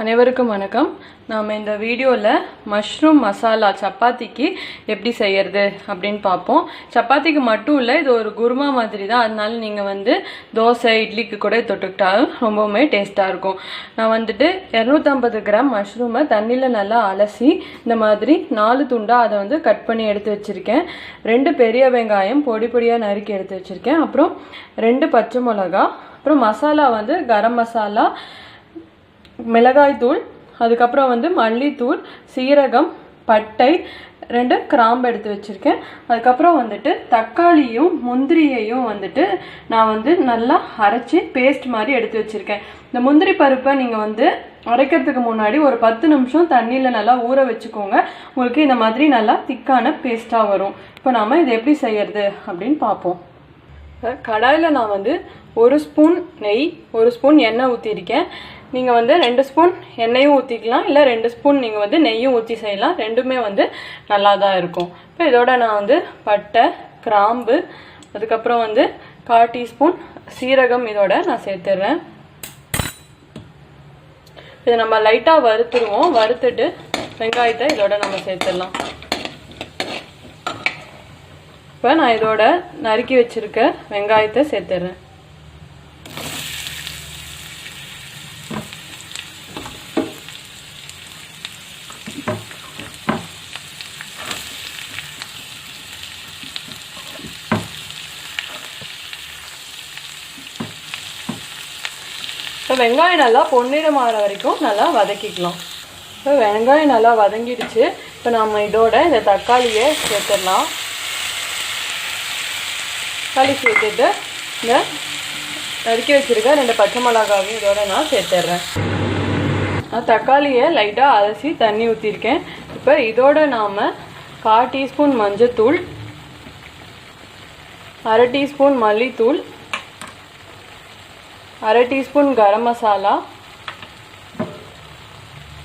அனைவருக்கும் வணக்கம். நாம் இந்த வீடியோவில் மஷ்ரூம் மசாலா சப்பாத்திக்கு எப்படி செய்யறது அப்படின்னு பார்ப்போம். சப்பாத்திக்கு மட்டும் இல்லை இது ஒரு குருமா மாதிரி தான். அதனால நீங்கள் வந்து தோசை இட்லிக்கு கூட தொட்டுக்கிட்டாலும் ரொம்பவுமே டேஸ்ட்டாக இருக்கும். நான் வந்துட்டு இரநூத்தம்பது கிராம் மஷ்ரூமை தண்ணியில் நல்லா அலசி இந்த மாதிரி நாலு துண்டாக அதை வந்து கட் பண்ணி எடுத்து வச்சுருக்கேன். ரெண்டு பெரிய வெங்காயம் பொடி பொடியாக நறுக்கி எடுத்து வச்சுருக்கேன். அப்புறம் ரெண்டு பச்சை மிளகா அப்புறம் மசாலா வந்து கரம் மசாலா மிளகாய்த்தூள் அதுக்கப்புறம் வந்து மல்லித்தூள் சீரகம் பட்டை ரெண்டு கிராம்பு எடுத்து வச்சுருக்கேன். அதுக்கப்புறம் வந்துட்டு தக்காளியும் முந்திரியையும் வந்துட்டு நான் வந்து நல்லா அரைச்சி பேஸ்ட் மாதிரி எடுத்து வச்சுருக்கேன். இந்த முந்திரி பருப்பை நீங்கள் வந்து அரைக்கிறதுக்கு முன்னாடி ஒரு பத்து நிமிஷம் தண்ணியில் நல்லா ஊற வச்சுக்கோங்க. உங்களுக்கு இந்த மாதிரி நல்லா திக்கான பேஸ்ட்டாக வரும். இப்போ நாம் இதை எப்படி செய்யறது அப்படின்னு பார்ப்போம். கடாயில் நான் வந்து ஒரு ஸ்பூன் நெய் ஒரு ஸ்பூன் எண்ணெய் ஊற்றிருக்கேன் நீங்கள் வந்து ரெண்டு ஸ்பூன் எண்ணெயும் ஊற்றிக்கலாம் இல்லை ரெண்டு ஸ்பூன் நீங்கள் வந்து நெய்யும் ஊற்றி செய்யலாம். ரெண்டுமே வந்து நல்லா தான் இருக்கும். இப்போ இதோட நான் வந்து பட்டை கிராம்பு அதுக்கப்புறம் வந்து கால் டீஸ்பூன் சீரகம் இதோட நான் சேர்த்துடுறேன். இதை நம்ம லைட்டாக வறுத்துருவோம். வறுத்துட்டு வெங்காயத்தை இதோட நம்ம சேர்த்துடலாம். இப்போ நான் இதோட நறுக்கி வச்சிருக்க வெங்காயத்தை சேர்த்துடுறேன். இப்போ வெங்காயம் நல்லா பொன்னிறம் ஆகிற வரைக்கும் நல்லா வதக்கிக்கலாம். இப்போ வெங்காயம் நல்லா வதங்கிடுச்சு. இப்போ நம்ம இதோட இந்த தக்காளியை சேர்த்துடலாம். தக்காளி சேர்த்துட்டு இந்த நறுக்கி வச்சுருக்க ரெண்டு பச்சை மிளகாவையும் இதோட நான் சேர்த்துட்றேன். நான் தக்காளியை லைட்டாக அலசி தண்ணி ஊற்றிருக்கேன் இப்போ இதோட நாம் கால் டீஸ்பூன் மஞ்சத்தூள் அரை டீஸ்பூன் மல்லித்தூள் அரை டீஸ்பூன் கரம் மசாலா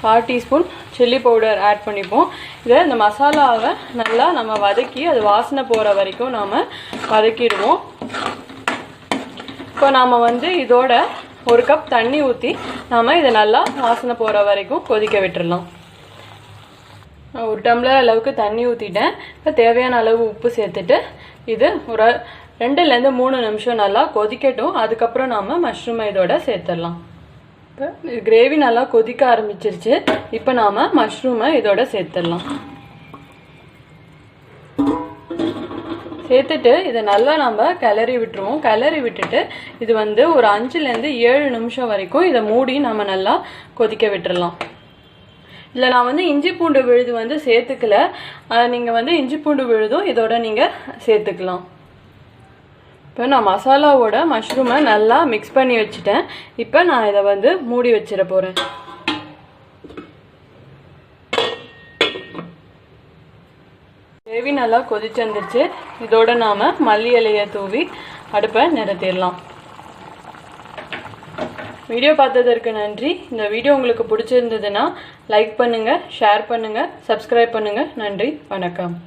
கால் டீஸ்பூன் சில்லி பவுடர் ஆட் பண்ணிப்போம். இதை இந்த மசாலாவை நல்லா நம்ம வதக்கி அது வாசனை போகிற வரைக்கும் நாம் வதக்கிடுவோம். இப்போ நாம் வந்து இதோட ஒரு கப் தண்ணி ஊற்றி நாம் இதை நல்லா வாசனை போகிற வரைக்கும் கொதிக்க விட்டுடலாம் ஒரு டம்ளர் அளவுக்கு தண்ணி ஊற்றிட்டேன் இப்போ தேவையான அளவு உப்பு சேர்த்துட்டு இது ஒரு ரெண்டுலேருந்து மூணு நிமிஷம் நல்லா கொதிக்கட்டும். அதுக்கப்புறம் நாம் மஷ்ரூமை இதோட சேர்த்துடலாம். இப்போ கிரேவி நல்லா கொதிக்க ஆரம்பிச்சிருச்சு. இப்போ நாம் மஷ்ரூமை இதோட சேர்த்துடலாம். சேர்த்துட்டு இதை நல்லா நம்ம கிளறி விட்டுருவோம். கிளறி விட்டுட்டு இது வந்து ஒரு அஞ்சுலேருந்து ஏழு நிமிஷம் வரைக்கும் இதை மூடி நம்ம நல்லா கொதிக்க விட்டுடலாம் இதில் நான் வந்து இஞ்சி பூண்டு விழுது வந்து சேர்த்துக்கல. நீங்கள் வந்து இஞ்சி பூண்டு விழுதும் இதோட நீங்கள் சேர்த்துக்கலாம். இப்போ நான் மசாலாவோட மஷ்ரூமை நல்லா மிக்ஸ் பண்ணி வச்சுட்டேன். இப்போ நான் இதை வந்து மூடி வச்சிட போகிறேன் கிரேவி நல்லா கொதிச்சு வந்துருச்சு. இதோட நாம் மல்லி இலையை தூவி அடுப்பை நிறுத்திடலாம். வீடியோ பார்த்ததற்கு நன்றி. இந்த வீடியோ உங்களுக்கு பிடிச்சிருந்ததுன்னா லைக் பண்ணுங்கள் ஷேர் பண்ணுங்கள் சப்ஸ்கிரைப் பண்ணுங்கள் நன்றி வணக்கம்.